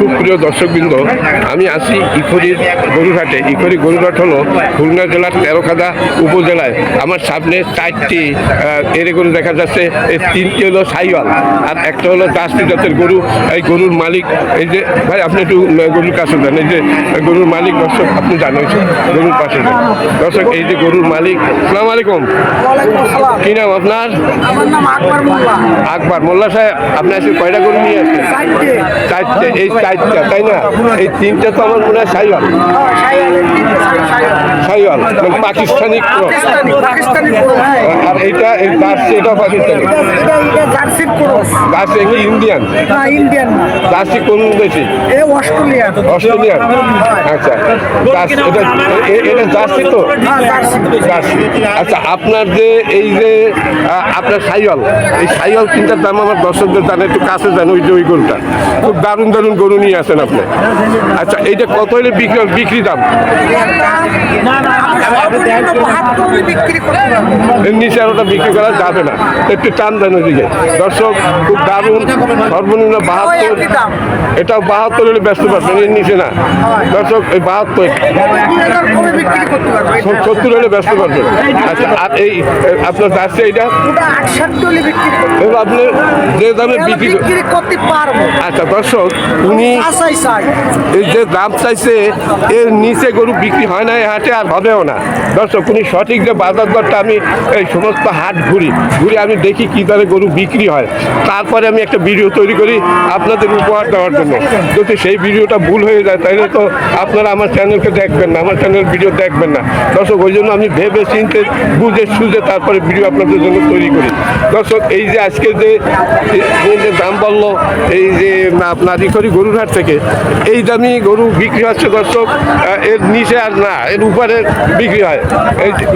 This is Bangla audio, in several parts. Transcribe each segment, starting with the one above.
সুপ্রিয় দর্শকবৃন্দ, আমি আছি ইখরির গরুঘাটে ইখরি গরুঘাট হলো খুলনা জেলার তেরোখাদা উপজেলায়। আমার সামনে চারটি এরে গরু দেখা যাচ্ছে। এই তিনটি হলো সাইওয়াল আর একটা হলো জার্সি জাতের গরু। এই গরুর মালিক, এই যে, ভাই, আপনি একটু গরুর কাছে যান। এই যে, গরুর মালিক, দর্শক, আপনি জানেন গরুর পাশে দর্শক, এই যে গরুর মালিক, সালাম আলাইকুম। কি নাম আপনার? আমার নাম আকবর মোল্লা। আকবর মোল্লা সাহেব আপনি আজকে কয়টা গরু নিয়ে আসছেন চারটে। এই চারটা তাই না? এই তিনটা তো আমার মনে হয় সাইওয়াল। হ্যাঁ। সাইওয়াল। মানে পাকিস্তানি পাকিস্তানি পাকিস্তানি ক্রস, হ্যাঁ। আর এইটা এই জার্সি এটা পাকিস্তানি? জার্সির ক্রস। জার্সি কি ইন্ডিয়ান? না ইন্ডিয়ান না। জার্সি কোন দেশি? এ অস্ট্রেলিয়ান অস্ট্রেলিয়ান আচ্ছা। জার্সি এটা এটা জার্সি তো? জার্সি। জার্সি। আচ্ছা আপনার যে এই যে আপনার সাইওয়াল এই সাইওয়াল তিনটার দাম আমার দর্শকদের জানে একটু কাছে জান ওই যে ওই গরুটা। খুব দারুণ দারুণ গরু নিয়ে আসেন আপনি। আচ্ছা এইটা কত হলে বিক্রি বিক্রি দাম? নিচে ওটা বিক্রি করা যাবে না। একটু টান দেন ওদিকে। দর্শক, খুব দারুণ, সর্বনিম্ন বাহাত্তর, এটাও বাহাত্তর হলে ব্যস্ত পারবেন, এর নিচে না। দর্শক, এই বাহাত্তর। সত্তর হলে ব্যস্ত পারবেন। আচ্ছা আর এই, আপনার জার্সি এইটা? আপনি যে দামে বিক্রি করতে পারব আচ্ছা দর্শক, উনি এই যে দাম চাইছে, এর নিচে গরু বিক্রি হয় না এই হাটে আর হবেও না। দর্শক, উনি সঠিক যে বাজার দরটা আমি এই সমস্ত হাট ঘুরি, ঘুরে আমি দেখি কী দরে গরু বিক্রি হয়। তারপরে আমি একটা ভিডিও তৈরি করি আপনাদের উপহার দেওয়ার জন্য। যদি সেই ভিডিওটা ভুল হয়ে যায়, তাহলে তো আপনারা আমার চ্যানেলকে দেখবেন না, আমার চ্যানেল ভিডিও দেখবেন না। দর্শক, ওই জন্য আমি ভেবে চিনতে, বুঝে সুঝে তারপরে ভিডিও আপনাদের জন্য তৈরি করি। দর্শক, এই যে আজকে যে যে দাম বলল, এই যে আপনার ইকরি গরুর হাট থেকে, এই দামি গরু বিক্রি হচ্ছে দর্শক এর নিচে আর না, এর উপরে বিক্রি হয়।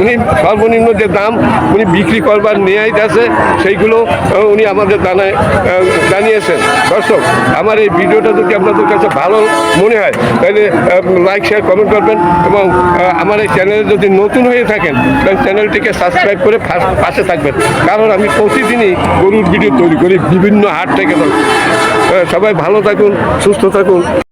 উনি সর্বনিম্ন যে দাম, উনি বিক্রি করবার নেয়াই আছে সেইগুলো উনি আমাদের জানায় জানিয়েছেন। দর্শক, আমার এই ভিডিওটা যদি আপনাদের কাছে ভালো মনে হয়, তাহলে লাইক শেয়ার কমেন্ট করবেন এবং আমার এই চ্যানেলে যদি নতুন হয়ে থাকেন, তাহলে চ্যানেলটিকে সাবস্ক্রাইব করে পাশ- থাকবেন। কারণ আমি প্রতিদিনই গরুর ভিডিও তৈরি করি বিভিন্ন হাট থেকে। সবাই ভালো থাকুন, সুস্থ থাকুন।